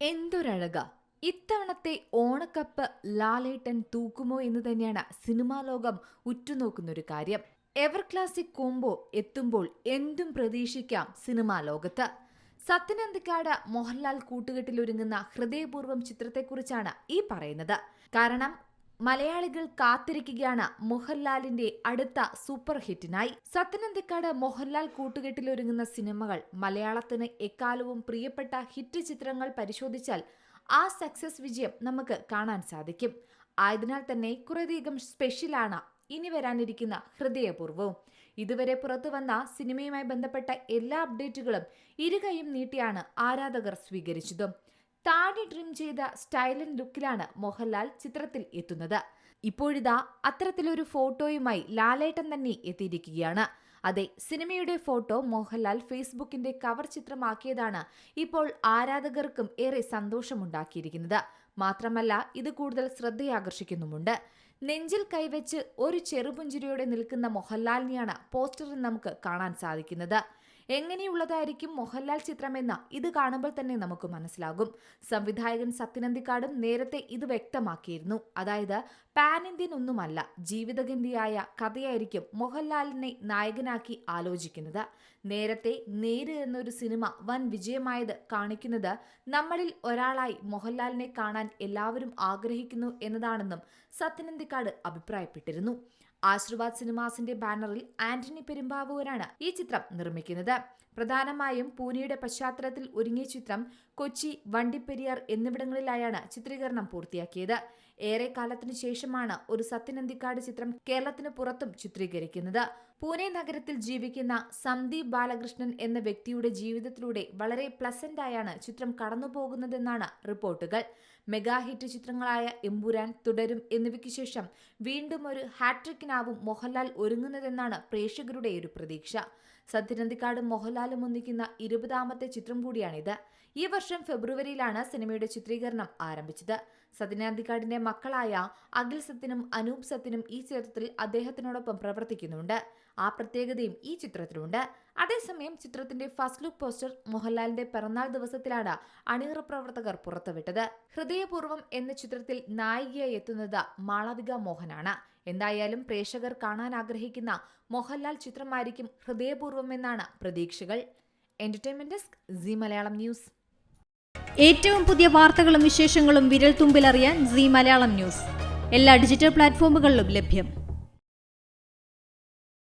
എന്തൊരഴക. ഇത്തവണത്തെ ഓണക്കപ്പ് ലാലേട്ടൻ തൂക്കുമോ എന്ന് തന്നെയാണ് സിനിമാ ലോകം ഉറ്റുനോക്കുന്നൊരു കാര്യം. എവർ ക്ലാസിക് കോംബോ എത്തുമ്പോൾ എന്തും പ്രതീക്ഷിക്കാം സിനിമാ ലോകത്ത്. സത്യനന്ദിക്കാട് മോഹൻലാൽ കൂട്ടുകെട്ടിലൊരുങ്ങുന്ന ഹൃദയപൂർവം ചിത്രത്തെക്കുറിച്ചാണ് ഈ പറയുന്നത്. കാരണം മലയാളികൾ കാത്തിരിക്കുകയാണ് മോഹൻലാലിന്റെ അടുത്ത സൂപ്പർ ഹിറ്റിനായി. സത്യനന്ദിക്കാട് മോഹൻലാൽ കൂട്ടുകെട്ടിലൊരുങ്ങുന്ന സിനിമകൾ മലയാളത്തിന് എക്കാലവും പ്രിയപ്പെട്ട ഹിറ്റ് ചിത്രങ്ങൾ പരിശോധിച്ചാൽ ആ സക്സസ് വിജയം നമുക്ക് കാണാൻ സാധിക്കും. ആയതിനാൽ തന്നെ കുറേയധികം സ്പെഷ്യലാണ് ഇനി വരാനിരിക്കുന്ന ഹൃദയപൂർവവും. ഇതുവരെ പുറത്തു വന്ന സിനിമയുമായി ബന്ധപ്പെട്ട എല്ലാ അപ്ഡേറ്റുകളും ഇരുകൈയും നീട്ടിയാണ് ആരാധകർ സ്വീകരിച്ചതും. താടി ട്രിം ചെയ്ത സ്റ്റൈലൻ ലുക്കിലാണ് മോഹൻലാൽ ചിത്രത്തിൽ എത്തുന്നത്. ഇപ്പോഴിതാ അത്തരത്തിലൊരു ഫോട്ടോയുമായി ലാലേട്ടൻ തന്നെ എത്തിയിരിക്കുകയാണ്. അതെ സിനിമയുടെ ഫോട്ടോ മോഹൻലാൽ ഫേസ്ബുക്കിന്റെ കവർ ചിത്രമാക്കിയതാണ് ഇപ്പോൾ ആരാധകർക്കും ഏറെ സന്തോഷമുണ്ടാക്കിയിരിക്കുന്നത്. മാത്രമല്ല ഇത് കൂടുതൽ ശ്രദ്ധയാകർഷിക്കുന്നുമുണ്ട്. നെഞ്ചിൽ കൈവച്ച് ഒരു ചെറുപുഞ്ചിരിയോടെ നിൽക്കുന്ന മോഹൻലാലിനെയാണ് പോസ്റ്ററിൽ നമുക്ക് കാണാൻ സാധിക്കുന്നത്. എങ്ങനെയുള്ളതായിരിക്കും മോഹൻലാൽ ചിത്രമെന്ന് ഇത് കാണുമ്പോൾ തന്നെ നമുക്ക് മനസ്സിലാകും. സംവിധായകൻ സത്യനന്ദിക്കാടും നേരത്തെ ഇത് വ്യക്തമാക്കിയിരുന്നു. അതായത് പാൻ ഇന്ത്യൻ ഒന്നുമല്ല ജീവിതഗന്ധിയായ കഥയായിരിക്കും മോഹൻലാലിനെ നായകനാക്കി ആലോചിക്കുന്നത്. നേരത്തെ നേര് എന്നൊരു സിനിമ വൻ വിജയമായത് കാണിക്കുന്നത് നമ്മളിൽ ഒരാളായി മോഹൻലാലിനെ കാണാൻ എല്ലാവരും ആഗ്രഹിക്കുന്നു എന്നതാണെന്നും സത്യനന്ദിക്കാട് അഭിപ്രായപ്പെട്ടിരുന്നു. ആശീർവാദ് സിനിമാസിന്റെ ബാനറിൽ ആന്റണി പെരുമ്പാവൂരാണ് ഈ ചിത്രം നിർമ്മിക്കുന്നത്. പ്രധാനമായും പൂനെയുടെ പശ്ചാത്തലത്തിൽ ഒരുങ്ങിയ ചിത്രം കൊച്ചി വണ്ടിപ്പെരിയാർ എന്നിവിടങ്ങളിലായാണ് ചിത്രീകരണം പൂർത്തിയാക്കിയത്. ഏറെ കാലത്തിനു ശേഷമാണ് ഒരു സത്യനന്ദിക്കാട് ചിത്രം കേരളത്തിന് പുറത്തും ചിത്രീകരിക്കുന്നത്. പൂനെ നഗരത്തിൽ ജീവിക്കുന്ന സന്ദീപ് ബാലകൃഷ്ണൻ എന്ന വ്യക്തിയുടെ ജീവിതത്തിലൂടെ വളരെ പ്ലസന്റ് ആയാണ് ചിത്രം കടന്നുപോകുന്നതെന്നാണ് റിപ്പോർട്ടുകൾ. മെഗാ ഹിറ്റ് ചിത്രങ്ങളായ എമ്പുരാൻ തുടരും എന്നിവയ്ക്ക് ശേഷം വീണ്ടും ഒരു ഹാട്രിക്കിനാവും മോഹൻലാൽ ഒരുങ്ങുന്നതെന്നാണ് പ്രേക്ഷകരുടെ ഒരു പ്രതീക്ഷ. സത്യനന്ദിക്കാടും മോഹൻലാലും ഒന്നിക്കുന്ന ഇരുപതാമത്തെ ചിത്രം കൂടിയാണിത്. ഈ വർഷം ഫെബ്രുവരിയിലാണ് സിനിമയുടെ ചിത്രീകരണം ആരംഭിച്ചത്. സത്യനന്ദിക്കാടിന്റെ മക്കളായ അഖിൽ സത്യനും അനൂപ് സത്യനും ഈ ചിത്രത്തിൽ അദ്ദേഹത്തിനോടൊപ്പം പ്രവർത്തിക്കുന്നുണ്ട്. ആ പ്രത്യേകതയും ഈ ചിത്രത്തിലുണ്ട്. അതേസമയം ചിത്രത്തിന്റെ ഫസ്റ്റ് ലുക്ക് പോസ്റ്റർ മോഹൻലാലിന്റെ പിറന്നാൾ ദിവസത്തിലാണ് അണിയറ പ്രവർത്തകർ പുറത്തുവിട്ടത്. ഹൃദയപൂർവം എന്ന ചിത്രത്തിൽ നായികയായി എത്തുന്നത് മാളവിക മോഹനാണ്. എന്തായാലും പ്രേക്ഷകർ കാണാൻ ആഗ്രഹിക്കുന്ന മോഹൻലാൽ ചിത്രമായിരിക്കും ഹൃദയപൂർവം എന്നാണ് പ്രതീക്ഷകൾ. Entertainment desk Zee Malayalam news ഏറ്റവും പുതിയ വാർത്തകളും വിശേഷങ്ങളും വിരൽ തുമ്പിലറിയാൻ സി മലയാളം ന്യൂസ് എല്ലാ ഡിജിറ്റൽ പ്ലാറ്റ്ഫോമുകളിലും ലഭ്യം.